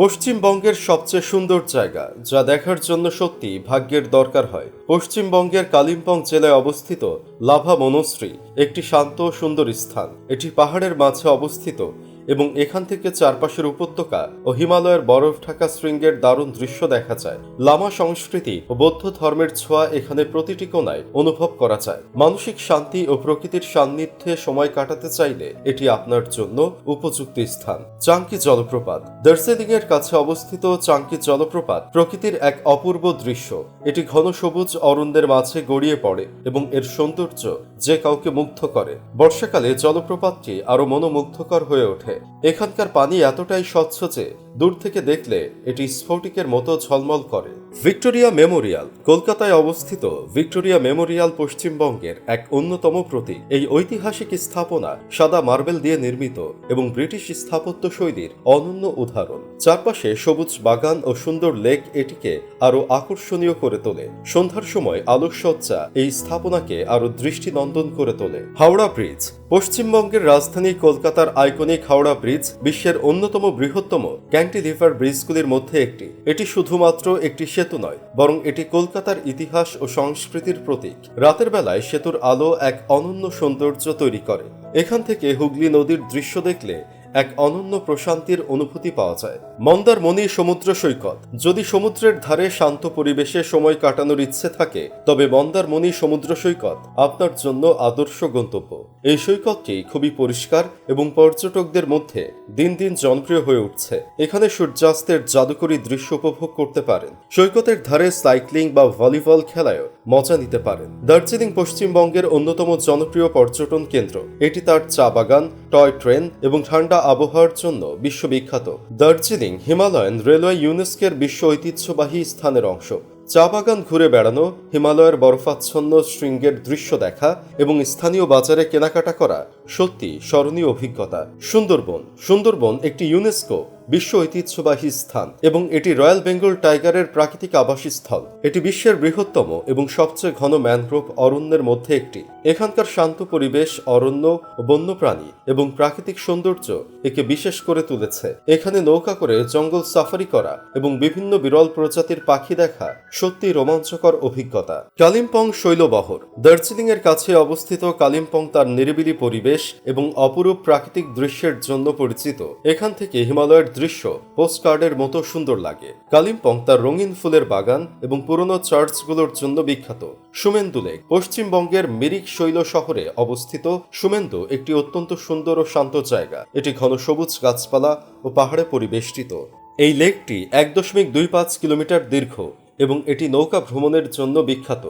পশ্চিমবঙ্গের সবচেয়ে সুন্দর জায়গা, যা দেখার জন্য সত্যি ভাগ্যের দরকার হয়। পশ্চিমবঙ্গের কালিম্পং জেলায় অবস্থিত লাভা মনশ্রী, একটি শান্ত ও সুন্দর স্থান। এটি পাহাড়ের মাঝে অবস্থিত এবং এখান থেকে চারপাশের উপত্যকা ও হিমালয়ের বরফ ঢাকা শৃঙ্গের দারুণ দৃশ্য দেখা যায়। লামা সংস্কৃতি ও বৌদ্ধ ধর্মের ছোঁয়া এখানে প্রতিটি কোণায় অনুভব করা যায়। মানসিক শান্তি ও প্রকৃতির সান্নিধ্যে সময় কাটাতে চাইলে এটি আপনার জন্য উপযুক্ত স্থান। চাঙ্কি জলপ্রপাত। দার্জিলিং এর কাছে অবস্থিত চাঙ্কি জলপ্রপাত প্রকৃতির এক অপূর্ব দৃশ্য। এটি ঘন সবুজ অরণ্যের মাঝে গড়িয়ে পড়ে এবং এর সৌন্দর্য যে কাউকে মুগ্ধ করে। বর্ষাকালে জলপ্রপাতটি আরও মনোমুগ্ধকর হয়ে ওঠে। এখানকার পানি এতটাই স্বচ্ছ যে দূর থেকে দেখলে এটি স্ফটিকের মতো ঝলমল করে। ভিক্টোরিয়া মেমোরিয়াল, কলকাতায় অবস্থিত ভিক্টোরিয়া মেমোরিয়াল পশ্চিমবঙ্গের এক অন্যতম প্রতীক। এই ঐতিহাসিক স্থাপনা সাদা মার্বেল দিয়ে নির্মিত এবং ব্রিটিশ স্থাপত্য শৈলীর অনন্য উদাহরণ। চারপাশে সবুজ বাগান ও সুন্দর লেক এটিকে আরও আকর্ষণীয় করে তোলে। সন্ধ্যার সময় আলোকসজ্জা এই স্থাপনাকে আরও দৃষ্টিনন্দন করে তোলে। হাওড়া ব্রিজ, পশ্চিমবঙ্গের রাজধানী কলকাতার আইকনিক হাওড়া ব্রিজ, বিশ্বের অন্যতম বৃহত্তম ক্যান্টিলিভার ব্রিজগুলির মধ্যে একটি। এটি শুধুমাত্র একটি সেতু নয়, বরং এটি কলকাতার ইতিহাস ও সংস্কৃতির প্রতীক। রাতের বেলায় সেতুর আলো এক অনন্য সৌন্দর্য তৈরি করে। এখান থেকে হুগলি নদীর দৃশ্য দেখলে এক অনন্য প্রশান্তির অনুভূতি পাওয়া যায়। মন্দারমণি সমুদ্র সৈকত। যদি সমুদ্রের ধারে শান্ত পরিবেশে সময় কাটানোর ইচ্ছে থাকে, তবে মন্দারমণি সমুদ্র সৈকত আপনার জন্য আদর্শ গন্তব্য। এই সৈকতটি খুবই পরিষ্কার এবং পর্যটকদের মধ্যে দিন দিন জনপ্রিয় হয়ে উঠছে। এখানে সূর্যাস্তের জাদুকরী দৃশ্য উপভোগ করতে পারেন। সৈকতের ধারে সাইক্লিং বা ভলিবল খেলায়ও মজা নিতে পারেন। দার্জিলিং পশ্চিমবঙ্গের অন্যতম জনপ্রিয় পর্যটন কেন্দ্র। এটি তার চা বাগান, টয় ট্রেন এবং ঠান্ডা আবহাওয়ার জন্য বিশ্ববিখ্যাত দার্জিলিং হিমালয়ান রেলওয়ে ইউনেস্কের বিশ্ব ঐতিহ্যবাহী স্থানের অংশ। চা বাগান ঘুরে বেড়ানো, হিমালয়ের বরফাচ্ছন্ন শৃঙ্গের দৃশ্য দেখা এবং স্থানীয় বাজারে কেনাকাটা করা সত্যি স্মরণীয় অভিজ্ঞতা। সুন্দরবন। সুন্দরবন একটি ইউনেস্কো বিশ্ব ঐতিহ্যবাহী স্থান এবং এটি রয়্যাল বেঙ্গল টাইগারের প্রাকৃতিক আবাসস্থল। এটি বিশ্বের বৃহত্তম এবং সবচেয়ে ঘন ম্যানগ্রোভ অরণ্যের মধ্যে একটি। এখানকার শান্ত পরিবেশ, অরণ্য বন্যপ্রাণী এবং প্রাকৃতিক সৌন্দর্য একে বিশেষ করে তুলেছে। এখানে নৌকা করে জঙ্গল সাফারি করা এবং বিভিন্ন বিরল প্রজাতির পাখি দেখা সত্যি রোমাঞ্চকর অভিজ্ঞতা। কালিম্পং শৈলবহর। দার্জিলিং এর কাছে অবস্থিত কালিম্পং তার নিরিবিলি পরিবেশ এবং অপরূপ প্রাকৃতিক দৃশ্যের জন্য পরিচিত। এখান থেকে হিমালয়ের দৃশ্য পোস্টকার্ডের মতো সুন্দর লাগে। কালিম্পং তার রঙিন ফুলের বাগান এবং পুরনো চার্চগুলোর জন্য বিখ্যাত। সুমেন্দু লেক, পশ্চিমবঙ্গের মিরিক শৈল শহরে অবস্থিত। সুমেন্দু একটি অত্যন্ত সুন্দর ও শান্ত জায়গা। এটি ঘন সবুজ গাছপালা ও পাহাড়ে পরিবেষ্টিত। এই লেকটি এক দশমিক দুই পাঁচ কিলোমিটার দীর্ঘ এবং এটি নৌকা ভ্রমণের জন্য বিখ্যাত।